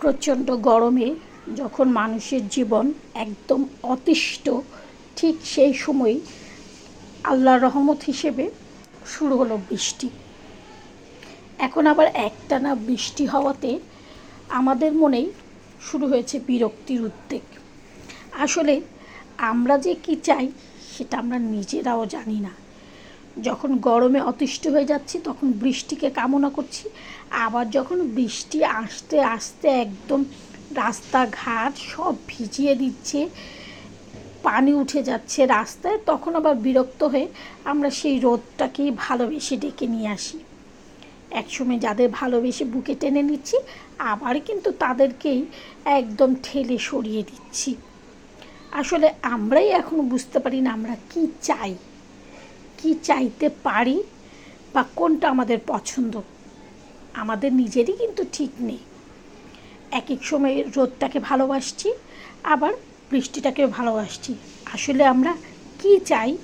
প্রচণ্ড গরমে যখন মানুষের জীবন একদম অতিষ্ঠ, ঠিক সেই সময় আল্লাহর রহমত হিসেবে শুরু হলো বৃষ্টি। এখন আবার একটানা বৃষ্টি হওয়াতে আমাদের মনেই শুরু হয়েছে বিরক্তির উদ্বেগ। আসলে আমরা যে কি চাই সেটা আমরা নিজেরাও জানি না। যখন গরমে অতিষ্ঠ হয়ে যাচ্ছি, তখন বৃষ্টিকে কামনা করছি। আবার যখন বৃষ্টি আসতে আসতে একদম রাস্তাঘাট সব ভিজিয়ে দিচ্ছে, পানি উঠে যাচ্ছে রাস্তায়, তখন আবার বিরক্ত হয়ে আমরা সেই রোদটাকেই ভালোবেসে ডেকে নিয়ে আসি। একসময় যাদের ভালোবেসে বুকে টেনে নিচ্ছি, আবার কিন্তু তাদেরকেই একদম ঠেলে সরিয়ে দিচ্ছি। আসলে আমরাই এখনও বুঝতে পারি না আমরা কি চাই। কি চাইতে পারি বা কোনটা আমাদের পছন্দ? আমাদের নিজেরই কিন্তু ঠিক নেই। এক এক সময় রোদটাকে ভালোবাসছি, আবার বৃষ্টিটাকে ভালোবাসছি। আসলে আমরা কি চাই